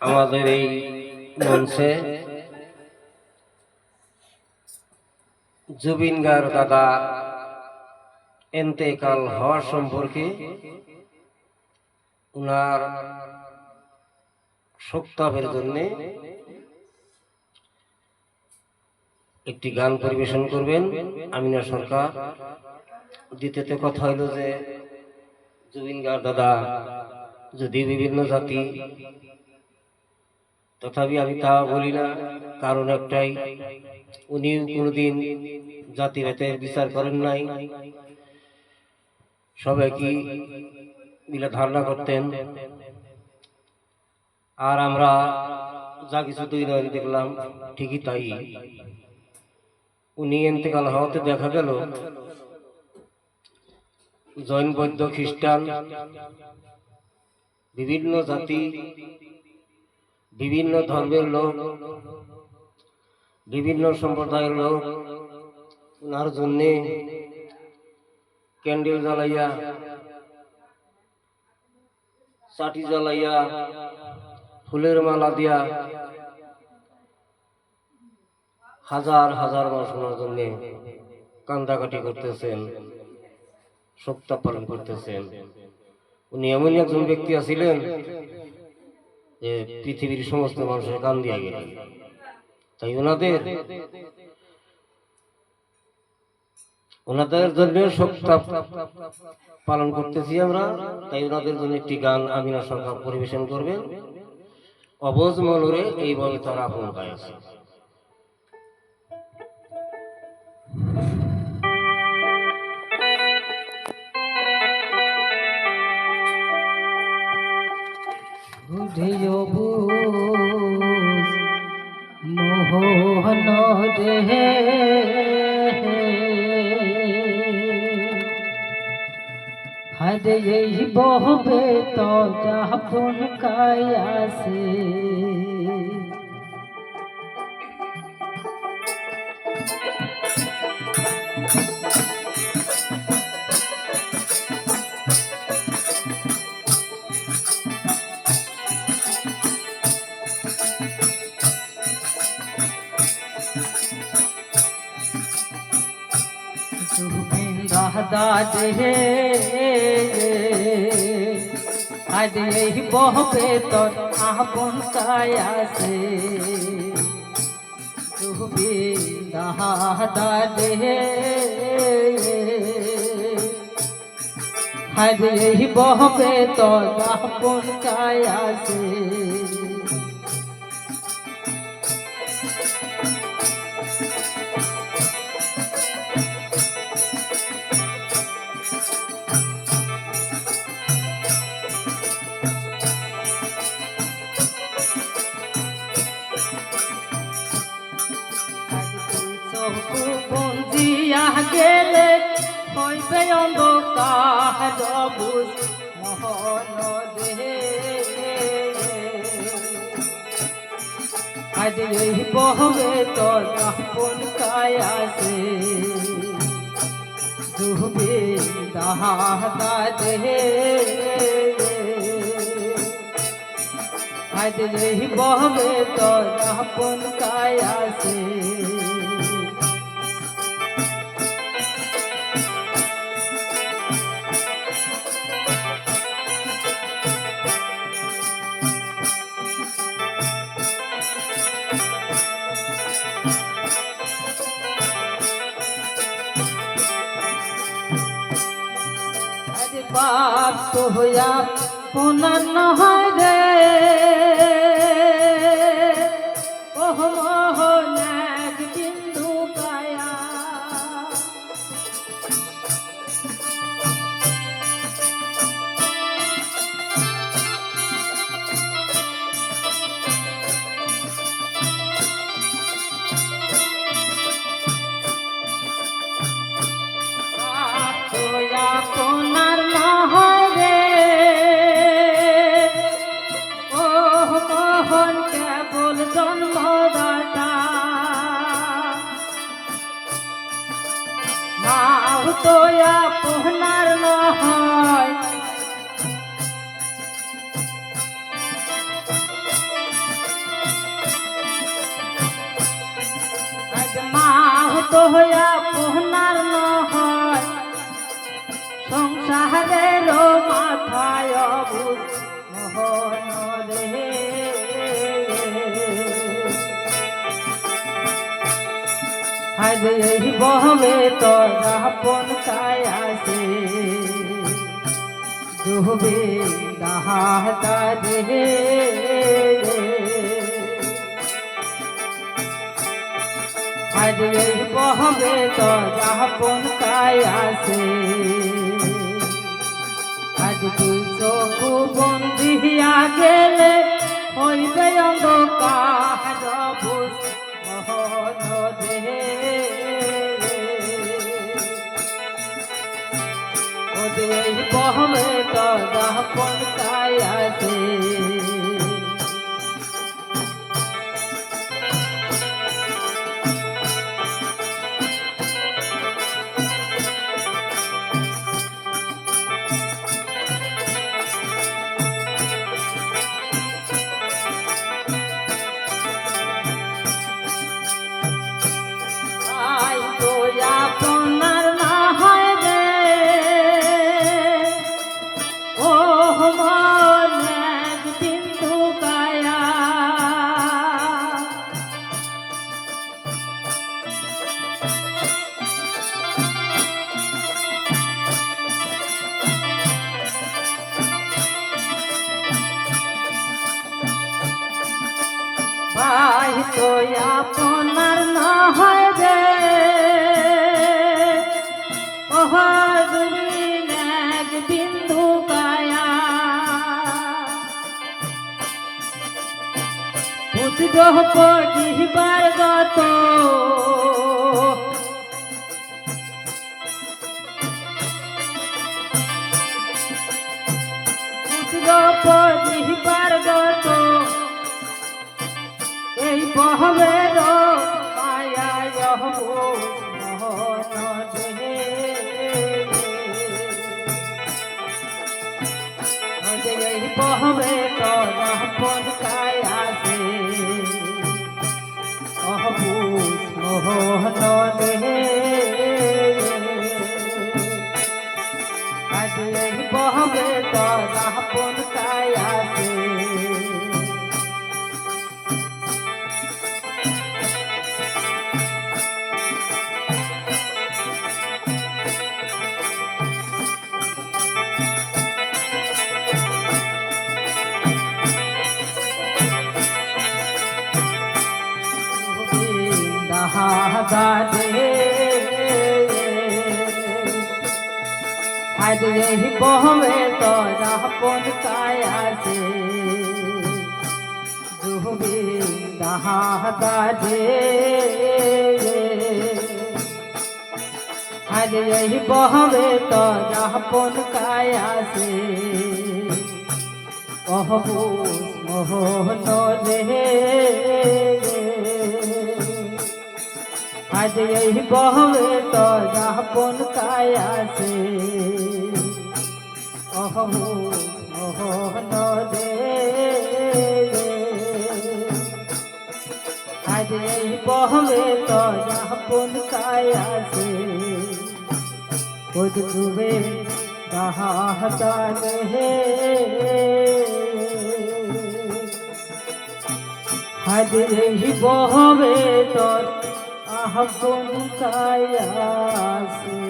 আমাদের এই মঞ্চে জুবিন গার দাদা এন্তেকাল হওয়ার সম্পর্কে উনার শোকতাপের জন্যে একটি গান পরিবেশন করবেন আমিনা সরকার। দ্বিতীয়তে কথা হইল যে জুবিন গার দাদা যদি বিভিন্ন জাতি তথাপি আমি তা বলি না, কারণ একটাই উনি কোনোদিন জাতি ভেদের বিচার করেন নাই। সবাই কি মিলে ধারণা করতেন। আর আমরা যা কিছু দুই দেখলাম, ঠিকই তাই। উনি এতেকাল হওয়াতে দেখা গেল, জৈন, বৌদ্ধ, খ্রিস্টান, বিভিন্ন জাতি বিভিন্ন ধর্মের লোক, বিভিন্ন সম্প্রদায়ের লোক ওনার জন্যে ক্যান্ডেল জ্বালাইয়া, চাটি জ্বালাইয়া, ফুলের মালা দিয়া হাজার হাজার মানুষ ওনার জন্যে কান্দাকাটি করতেছেন সপ্তাহ পালন করতেছেন। উনি এমন একজন ব্যক্তি আছিলেন যে পৃথিবীর সমস্ত মানুষের কান দিয়া গেলেন তাই ওনাদের ওনাদের জন্য সপ্তাহ পালন করতেছি আমরা। তাই ওনাদের জন্য একটি গান আমিনা সরকার পরিবেশন করবেন। অবজ মলরে এইভাবে তারা আপন গাইছে বুঝিও বুঝ মোহন দেহে। হাদে এই বহবে তো যাপন কায়াসে বহবে তোর আপন কায়াসে তুমি দাদা দে এই বহবে তোর আপন কায়াসে বুঝ মোহন দে। আজ এই বহবে তোর আপন কায়াসে ডুবে দাদা দে। আজ এই বহবে তোর আপন কায়াসে হইয়া পুনর্ন হয় রে। আপনার নয় তো হইয়া পোহনার নয় সংসারের বহমে তো আপন কায়াসে ডুবে দাহাতা রে আজ বহমে তো আপন কায়াসে আজ তুই চোখ বন্দিয়া গেলে হইবে অন্ধকার বুঝ মোহন দে ওদের বহমে তো আপন কায়াসে আপনার না হয় দুদিন এক বিন্দু কায়া বুদ্ধ পড়িবার গত। বুদ্ধ পড়িবার গত। বহবের মায়া মোহন আজ এই বহমে তো রাপন কায়াসে দুহবি দাহাদে আজ এই বহমে তো রাপন কায়াসে কহবু মোহন রে। আজ এই বহবে তো যাপন কায়াসে অহমু মোহন রে আজ এই বহবে তো যাপন কায়াসে উদ্ভুবে দাহাদান হে। হাজ এই বহবে তোর আপন কায়াসে